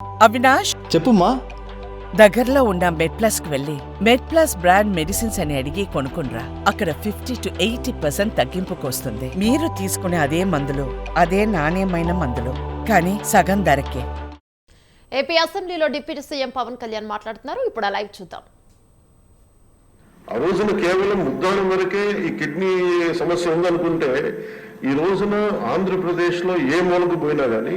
అవినాష్ చెప్పుమా దగ్గరలో ఉన్న మెడ్ ప్లస్కు వెళ్ళి మెడ్ ప్లస్ బ్రాండ్ మెడిసిన్స్ అని అడిగి కొనుక్కునరా అక్కడ ఫిఫ్టీ టు ఎయిటీ పర్సెంట్ తగ్గింపుకు వస్తుంది మీరు తీసుకునే అదే మందులు అదే నాణ్యమైన మందులు కానీ సగం ధరకే. ఏపీ అసెంబ్లీలో డిప్యూటీ సీఎం పవన్ కళ్యాణ్ మాట్లాడుతున్నారు. ఇప్పుడు ఆ లైవ్ చూద్దాం. ఆ రోజున కేవలం ఉద్దానం వరకే ఈ కిడ్నీ సమస్య ఉందనుకుంటే ఈ రోజున ఆంధ్రప్రదేశ్లో ఏ మూలకు పోయినా కానీ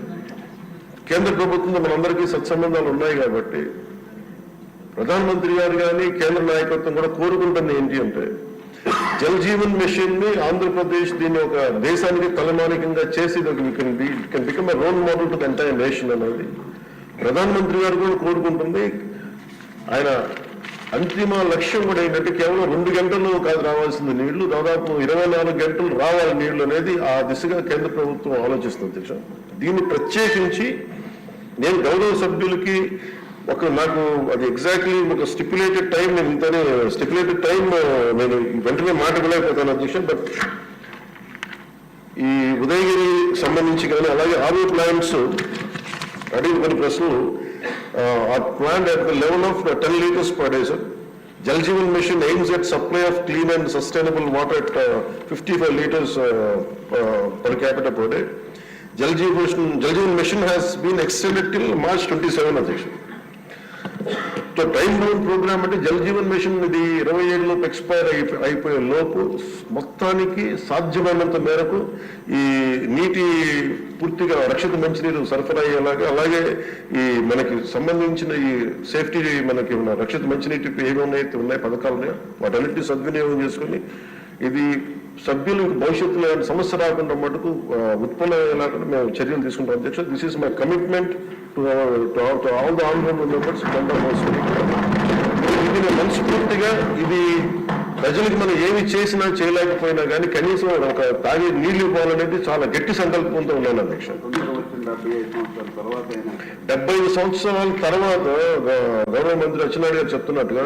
కేంద్ర ప్రభుత్వంతో మనందరికీ సత్సంబంధాలు ఉన్నాయి కాబట్టి ప్రధానమంత్రి గారు కానీ కేంద్ర నాయకత్వం కూడా కోరుకుంటుంది ఏంటి అంటే జల్ జీవన్ మిషన్ని ఆంధ్రప్రదేశ్ దీన్ని ఒక దేశానికి తలమానికంగా చేసి can become a role model to entire nation అనేది ప్రధానమంత్రి గారు కూడా కోరుకుంటుంది. ఆయన అంతిమ లక్ష్యం కూడా ఏంటంటే కేవలం రెండు గంటలు కాదు రావాల్సింది నీళ్ళు దాదాపు ఇరవై నాలుగు గంటలు రావాలి నీళ్ళు అనేది ఆ దిశగా కేంద్ర ప్రభుత్వం ఆలోచిస్తుంది. దీన్ని ప్రత్యేకించి నేను గౌరవ సభ్యులకి ఒక నాకు అది ఎగ్జాక్ట్లీ ఒక స్టిపులేటెడ్ టైం నేను ఇంతనే స్టిపులేటెడ్ టైం నేను వెంటనే మాట ఇవ్వలేకపోతాను అధ్యక్ష బట్ ఈ ఉదయగిరి సంబంధించి కానీ అలాగే ఆర్వీ ప్లాంట్స్ అడిగిన కొన్ని ప్రశ్నలు ఆ plant at the level of ten litres per day sir Jal Jeevan mission aims at supply of clean and sustainable water at fifty five litres per capital per day Jal Jal Jeevan mission has been extended till March twenty seven అధ్యక్ష so time bound programme అంటే Jal Jeevan machine ఇది ఇరవై ఏడులోపు expire అయిపోయే లోపు మొత్తానికి సాధ్యమైనంత మేరకు ఈ నీటి పూర్తిగా రక్షిత మంచినీరు సరఫరా అయ్యేలాగా అలాగే ఈ మనకి సంబంధించిన ఈ సేఫ్టీ మనకి ఉన్న రక్షిత మంచినీటి ఏమి అయితే ఉన్నాయి పథకాలు ఉన్నాయో వాటన్నిటిని సద్వినియోగం చేసుకొని ఇది సభ్యులకు భవిష్యత్తులో సమస్య రాకుండా మటుకు ఆ, మేము చర్యలు తీసుకుంటాం. అధ్యక్ష this is my commitment to all the online members ఇది మనస్ఫూర్తిగా ఇది ప్రజలకు మనం ఏమి చేసినా చేయలేకపోయినా కానీ కనీసం ఒక తాగే నీళ్ళు ఇవ్వాలనేది చాలా గట్టి సంకల్పంతో ఉన్నాను అధ్యక్ష డెబ్బై ఐదు సంవత్సరాల తర్వాత గౌరవ మంత్రి అచ్చెన్నాయుడు గారు చెప్తున్నట్టుగా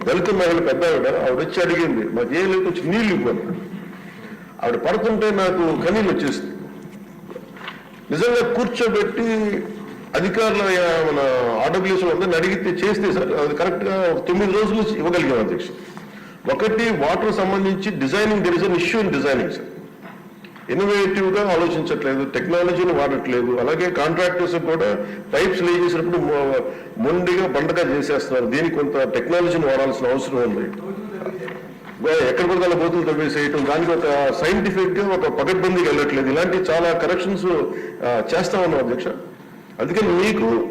దళిత మహిళ పెద్ద ఆవిడ ఆవిడ వచ్చి అడిగింది మాకు ఏం లేదు కొంచెం నీళ్ళు ఇవ్వండి. ఆవిడ పడుతుంటే నాకు కనీళ్ళు వచ్చేస్తుంది నిజంగా కూర్చోబెట్టి అధికారుల మన ఆర్డబ్ల్యూస్ ఉందని అడిగితే చేస్తే సార్ అది కరెక్ట్గా తొమ్మిది రోజులు ఇవ్వగలిగాం అధ్యక్ష ఒకటి వాటర్ సంబంధించి designing there is an issue in designing sir ఇన్నోవేటివ్గా ఆలోచించట్లేదు టెక్నాలజీని వాడట్లేదు. అలాగే కాంట్రాక్టర్స్ కూడా పైప్స్ లే చేసినప్పుడు మొండిగా బండగా చేసేస్తున్నారు. దీనికి కొంత టెక్నాలజీని వాడాల్సిన అవసరం ఉంది. ఎక్కడ కూడా అలా బోతులు తవ్వేసేయటం దానికి ఒక సైంటిఫిక్గా ఒక పగడ్బందీకి వెళ్ళట్లేదు. ఇలాంటి చాలా కరెక్షన్స్ చేస్తా ఉన్నాం అధ్యక్ష. అందుకని మీకు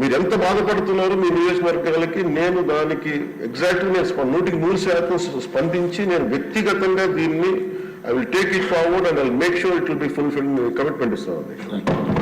మీరు ఎంత బాధపడుతున్నారో మీ నియోజకవర్గాలకి నేను దానికి ఎగ్జాక్ట్లీ నేను స్ప- నూటికి నూరు శాతం స్పందించి నేను వ్యక్తిగతంగా దీన్ని I will take it forward and I'll make sure it will be fulfilling the commitment, Mr. Ramesh.